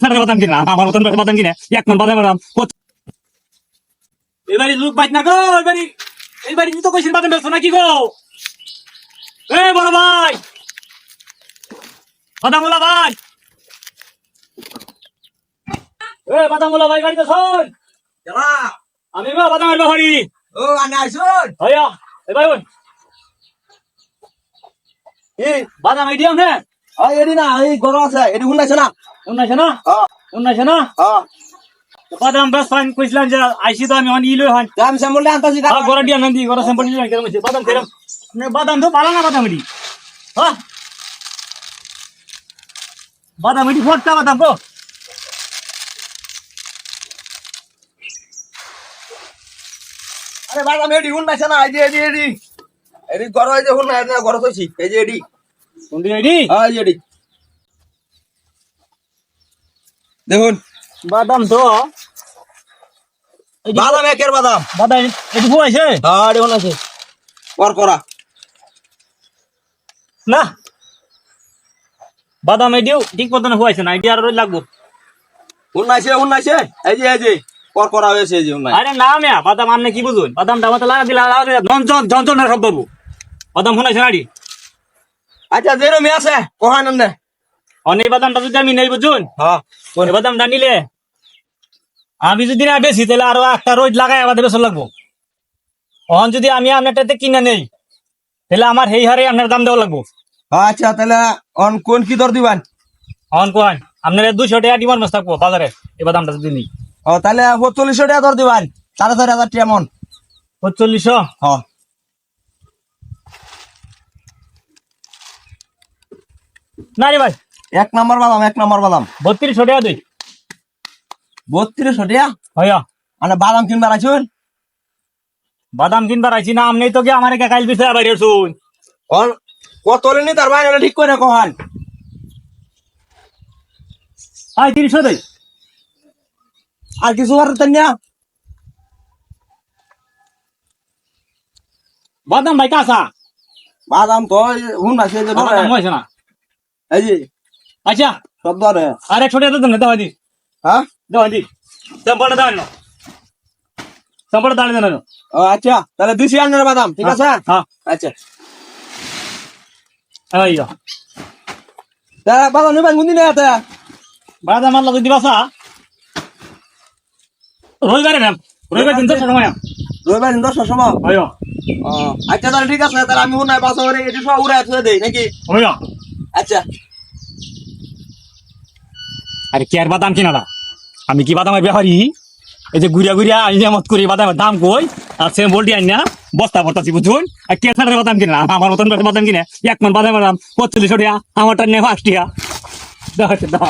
ঠান্ডা বাদাম কিনা আমার মতন বাদাম কিনে এক মন বাদাম বাদাম এবারে লোক বাইক না গো এবারে এবারে তো কইছেন বাদাম বেছো নাকি গো? এ বড় ভাই! এ বাদাম ওলা ভাই গাড়িতে শোন! যারা আমি গো বাদামের ব্যাপারি ও আনে আইসুন। হইয়া এ ভাই ওই এই বাদাম আইডিয়াম নে? ওই এডি না এই গরম আছে এডি শুনাইছে না? উন্নাইছে না? উন্নাইছে না? বাদাম বেশ ফাইন কইছিলাম যে আইসি তো আমি হয় দাম সামলে আনতাছি আর গড়া দিয়া নন্দী গড়া স্যাম্পল বাদাম কেরম? নে বাদাম তো পালা না বাদাম এডি হ্যাঁ বাদাম এডি ফটকা বাদাম গো। আরে বাদাম এডি শুনাইছে না যে এডি এডি এডি গরম এই যে শুনাই না এই যে এডি এডি হ্যাঁ এই যে এডি দেখুন। বাদাম তো। বাদাম একের বাদাম। বাদাম এডি ফুয়াইছে হ্যাঁ এডি শুনাইছে কর করা। না। বাদাম এডিও ঠিক মতন ফুয়াইছে না এডি আর লাগবো। শুনাইছে শুনাইছে এই যে এই যে কর করা হয়েছে এই যে শুনাই আরে না মিয়া বাদাম আপনি কি বুঝুন? বাদাম দামাতে লাগা দিলা যন্ত্রণ যন্ত্রণা সব পাবো বাদাম শুনাইছে নাড়ি আচ্ছা যেরমি আছে কহান অনেক বাদামটা যদি আমি নেই বুঝুন? হ্যাঁ এই বাদামটা নিলে আমি যদি না বেশি তাহলে আরও একটা রোজ লাগাই আমাদের বেসর লাগবো। অহন যদি আমি আপনারটাতে কিনে নেই তাহলে আমার সেই হারে আপনার দাম দেওয়া লাগবো। আচ্ছা তাহলে অন কোন কি দর দিবান? অহন কোন? আপনার দুশো টাকা ডিমান্ড মাছ থাকব বাজারে এই বাদামটা যদি নিই। ও তাহলে চল্লিশশো টাকা দর দিবান সাড়ে চারি হাজার টাকা মন পঁচল্লিশশো হ্যাঁ। না রে ভাই এক নম্বর বাদাম এক নম্বর বাদাম। বত্রিশশো টাকা দিই। বত্রিশশো টাকা? হইয়া মানে বাদাম কিনবার আছুন বাদাম কিনবার আইছি না আমনি তো কি আমার একা কাইল বিষয় বাইরে শুন। অন কত লেনি তার বাইরে ঠিক করে কহান আই তিরিশশো দেই আর কিছু আর না বাদাম ভাই কাঁচা। বাদাম তো হুন আছে যে বাদাম হয়েছে না। এই যে আচ্ছা। সব দরে আর একশো টাকা দেন দেওয়া দি হ্যাঁ? দেওয়া দি স্যাম্পলটা দেওয়া না স্যাম্পলটা দাঁড়িয়ে দেন ও আচ্ছা। তাহলে দুইশো আনের বাদাম ঠিক আছে? হ্যাঁ। আচ্ছা। এই যা। তা বাদাম নিবেন কোন দিনে আছে বাদাম আল্লাহ যদি বাসা। রবিবারে ম্যাম রবিবার দিন দশটার সময় রবিবার দিন দশটার সময়? হইয়া ও, আচ্ছা তাহলে ঠিক আছে তাহলে আমি উনায় বাসা করে এটি সব উড়ে আছে দেই নাকি? আচ্ছা। আরে কেয়ার বাদাম কিনা না আমি কি বাদামের ব্যাপারি এই যে গুড়িয়া গুড়িয়া নিয়ামত করি বাদামের দাম কই? আর সে বলটি আনি না? বস্তা বর্তাছি বুঝুন? আর কে ছাড়া বাদাম কিনে? আমার মতন বাদাম কিনে? এক মন বাদামের দাম পঁচল্লিশ টাকা, আমারটা নিয়ে পাঁচ দেখা